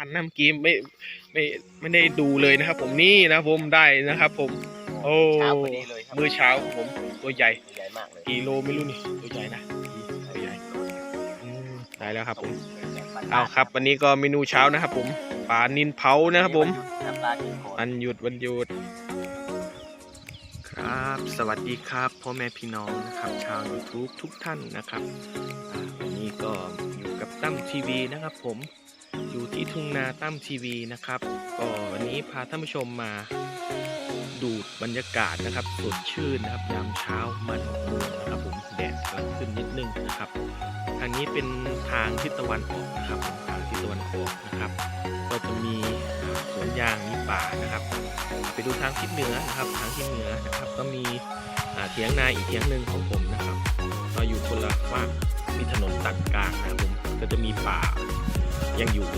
ทันนะเมื่อกี้ไม่ไม่ไม่ได้ดูเลยนะครับ ผมนี่นะครับผมได้นะครับ ผม โอ้เช้าพอดีเลยครับ มื้อเช้าครับผมตัวใหญ่ใหญ่มากเลยกิโลไม่รู้นี่ตัวใหญ่นะตัวใหญ่อืมได้แล้วครับ ผมเอาครับ วันนี้ก็เมนูเช้านะครับ ผมปลานินเผานะครับ ผม น้ำปลากินโคนวันหยุดวันหยุด ครับ สวัสดีครับพ่อแม่พี่น้องนะครับชาว YouTube ทุกท่านนะครับอ่าวันนี้ก็อยู่กับตั้มทีวีนะครับผมอยู่ ที่ทุ่งนาตั้มทีวีนะครับก็วันนี้พาท่านผู้ชมมาดูดบรรยากาศนะครับสดชื่นนะครับยามเช้ามันม่วนะครับผมแดดกำลังขึ้นนิดนึงนะครับ ทางนี้เป็นทางทิศตะวันออกนะครับทางทิศตะวันออกนะครับ ก็จะมีสวนยางมีป่านะครับ ไปดูทางทิศเหนือนะครับ ทางทิศเหนือนะครับ ก็มีเถียงนาอีกเถียงหนึ่งของผมนะครับก็อยู่คนละฝั่งมีถนนตัดกลางนะครับผมก็จะมีป่ายังอยู่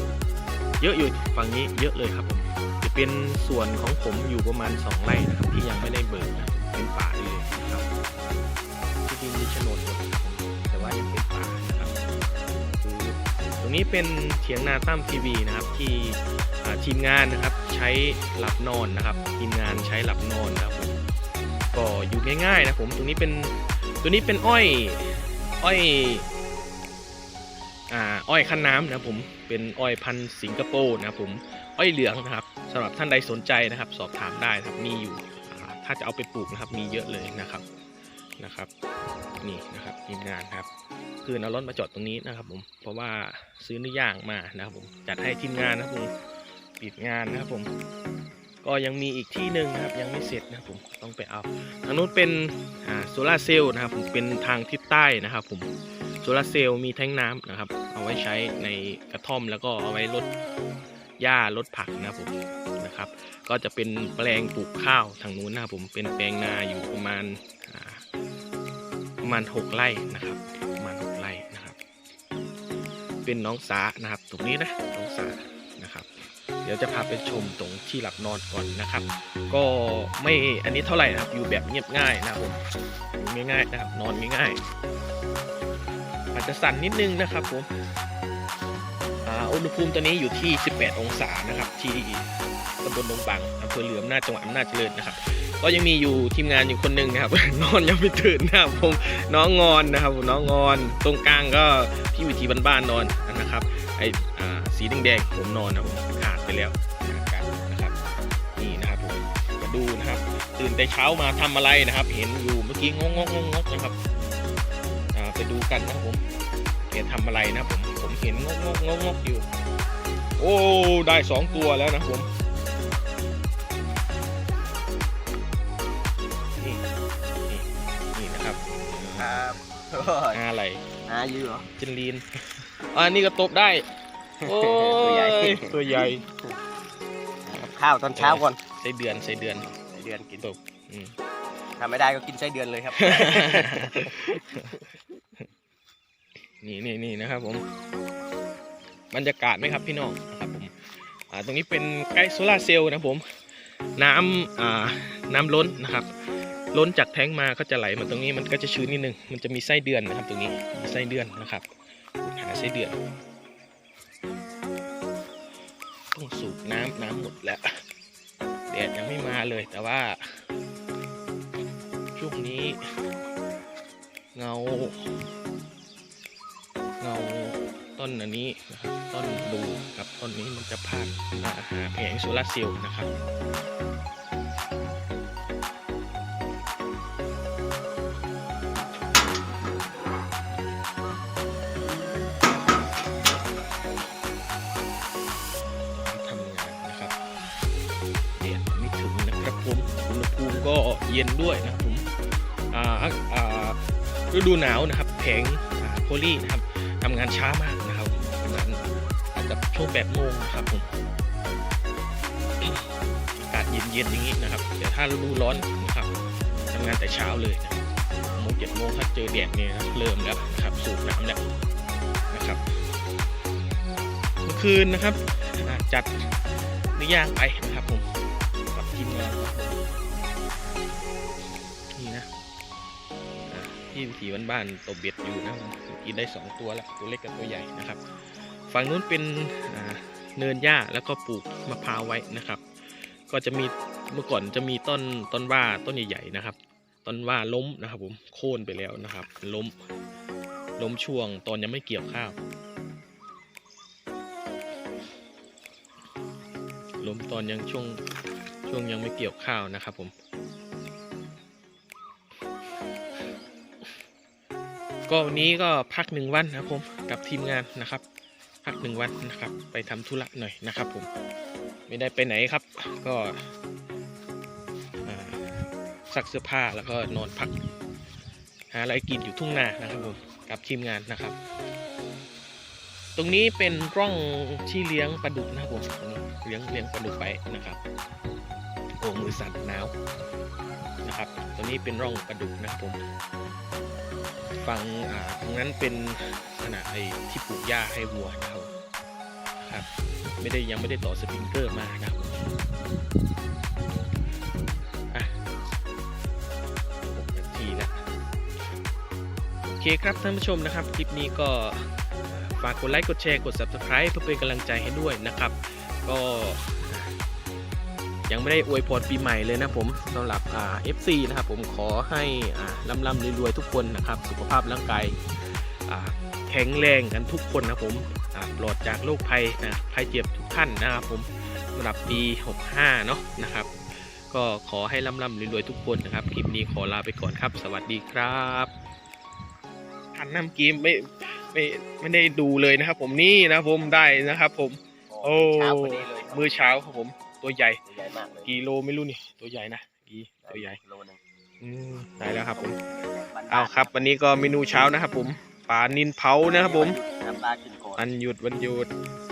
เยอะอยู่ฝั่งนี้เยอะเลยครับผมจะเป็นส่วนของผมอยู่ประมาณสองไร่นะครับที่ยังไม่ได้เบิกนะเป็นป่าเลยนะครับที่ดินมีโฉนดหมดนะครับผมแต่ว่ายังเป็นป่านะครับตรงนี้เป็นเถียงนาตั้มทีวีนะครับที่ทีมงานนะครับใช้หลับนอนนะครับทีมงานใช้หลับนอนนะครับผมก็อยู่ง่ายๆนะผมตรงนี้เป็นตัวนี้เป็นอ้อยอ้อย อ่าอ้อยคั้นน้ำนะผมเป็นอ้อยพันธุ์สิงคโปร์นะผมอ้อยเหลืองนะครับสำหรับท่านใดสนใจนะครับ สอบถามได้ครับมีอยู่ถ้าจะเอาไปปลูกนะครับมีเยอะเลยนะครับนะครับ นี่นะครับทีมงานครับ คือเอารถมาจอดตรงนี้นะครับ ผมเพราะว่าซื้อเนื้อย่างมานะครับผมจัดให้ทีมงานนะครับผมปิดงานนะครับผม ก็ยังมีอีกที่หนึ่งนะครับ ยังไม่เสร็จนะครับผมต้องไปเอาทางนู้นเป็นโซลาร์เซลล์นะครับผมเป็นทางทิศใต้นะครับ ผมโซลาร์เซลล์มีแท้งน้ำนะครับ เอาไว้ใช้ในกระท่อมแล้วก็เอาไว้ลดหญ้าลดผักนะผมนะครับ ก็จะเป็นแปลงปลูกข้าวทางนู้นนะครับผมเป็นแปลงนาอยู่ประมาณประมาณหกไร่นะครับประมาณหกไร่นะครับ เป็นน้องสานะครับ ตรงนี้นะน้องสานะครับ เดี๋ยวจะพาไปชมตรงที่หลับนอนก่อนนะครับ ก็ไม่อันนี้เท่าไหร่นะครับอยู่แบบเงียบง่ายนะครับผมอยู่ง่ายๆนะครับ นอนง่ายๆอาจจะสั่นนิดนึงนะครับผม อุณหภูมิตอนนี้อยู่ที่ 18 องศานะครับ ที่ตำบลดงบังอำเภอเหลือมนาจังหวัดอำนาจเจริญนะครับ ก็ยังมีอยู่ทีมงานอยู่คนหนึ่งนะครับ นอนยังไม่ตื่นนะครับผมน้องงอนนะครับน้องงอน ตรงกลางก็พี่วิธีบ้านๆนอนนะครับไอสีแดงๆผมนอนนะผมขาดไปแล้วนะครับนะครับนี่นะครับผมมาดูนะครับ ตื่นแต่เช้ามาทำอะไรนะครับ เห็นอยู่เมื่อกี้งงงงงกนะครับไปดูกันนะครับผมแกทำอะไรนะครับผม ผมเห็นงงงงงกอยู่ โอ้ได้สองตัวแล้วนะครับผมนี่นี่นี่นะครับครับอาอะไรอายุเหรอจินลีนอะอันนี้ก็ตบได้โอ้ตัวใหญ่ยตัวใหญ่กับข้าวตอนเช้าก่อนใส่เดือนใส่เดือนไส้เดือนกินตบอืมทำไม่ได้ก็กินไส้เดือนเลยครับ นี่นี่นี่นะครับผมบรรยากาศไหมครับพี่น้องนะครับผมตรงนี้เป็นใกล้โซลาร์เซลล์นะผมน้ำน้ำล้นนะครับ ล้นจากแท้งมาก็จะไหลมาตรงนี้มันก็จะชื้นนิดนึงมันจะมีไส้เดือนนะครับตรงนี้มีไส้เดือนนะครับหาไส้เดือนต้องสูบน้ำน้ำหมดแล้วแดดยังไม่มาเลยแต่ว่า ช่วงนี้เงา เงาต้นอันนี้นะครับต้นดูกับต้นนี้มันจะผ่านมาหาแผงโซลาร์เซลล์นะครับทำงานนะครับเย็นไม่ถึงนะครับผมอุณภูมิก็เย็นด้วยนะครับผมฤดูหนาวนะครับ แผงโพลีนะครับ ทำงานช้ามากนะครับทำงานอาจจะช่วงแปดโมงนะครับผมอากาศเย็นๆอย่างนี้นะครับแต่ถ้าฤดูร้อนนะครับทำงานแต่เช้าเลยนะโมงเจ็ดโมงถ้าเจอแดดเนี่ยเริ่มแล้วครับสูบน้ำแล้วนะครับเมื่อคืนนะครับจัดนื้อย่างไปนะครับผม อ่าพี่วิถีบ้านๆตบเบ็ดอยู่นะกินได้สองตัวแล้วตัวเล็กกับตัวใหญ่นะครับ ฝั่งนู้นเป็นเนินหญ้าแล้วก็ปลูกมะพร้าวไว้นะครับ ก็จะมีเมื่อก่อนจะมีต้นต้นว่าต้นใหญ่ๆนะครับ ต้นว่าล้มนะครับผมโค่นไปแล้วนะครับ ล้มล้มช่วงตอนยังไม่เกี่ยวข้าวล้มตอนยังช่วงช่วงยังไม่เกี่ยวข้าวนะครับผม ก็วันนี้ก็พักหนึ่งวันนะครับผมกับทีมงานนะครับ พักหนึ่งวันนะครับ ไปทำธุระหน่อยนะครับ ผมไม่ได้ไปไหนครับ ก็ซักเสื้อผ้าแล้วก็นอนพัก หาอะไรกินอยู่ทุ่งนานะครับผมกับทีมงานนะครับ ตรงนี้เป็นร่องที่เลี้ยงปลาดุกนะครับผมตรเลี้ยงเลี้ยงปลาดุกไปนะครับโอ้มือสั่นหนาวนะครับ ตรงนี้เป็นร่องปลาดุกนะครับผม ฝั่งอ่าตรงนั้นเป็นขนาดไอ้ที่ปลูกหญ้าให้วัวนะครับครับไม่ได้ยังไม่ได้ต่อสปริงเกอร์มานะครับอะหกนาทีแล้วโอเคครับท่านผู้ชมนะครับ คลิปนี้ก็ฝากกดไลค์กดแชร์กด Subscribe เพื่อเป็นกำลังใจให้ด้วยนะครับ ก็ ยังไม่ได้อวยพรปีใหม่เลยนะผมสำหรับอ่า FC นะครับผมขอให้อ่าร่ำร่ำรวยๆทุกคนนะครับ สุขภาพร่างกายอ่าแข็งแรงกันทุกคนนะผมอ่าปลอดจากโรคภัยนะภัยเจ็บทุกท่านนะครับผมสำหรับปี 65 เนาะนะครับ ก็ขอให้ร่ำร่ำรวยๆทุกคนนะครับ คลิปนี้ขอลาไปก่อนครับ สวัสดีครับทันน้ำกีมไม่ไม่ไม่ได้ดูเลยนะครับ ผมนี่นะครับผมได้นะครับ ผม โอ้เช้าพอดีเลยครับมือเช้าครับผม ตัวใหญ่ ใหญ่มากเลยกี่โลไม่รู้นี่ ตัวใหญ่นะกี่ตัวใหญ่โลนึงอืมได้แล้วครับผมบ้นๆเอาครับ วันนี้ก็เมนูเช้านะครับผมปลานินเผานะครับผมน้ำปลากินก่อนวันหยุดวันหยุดค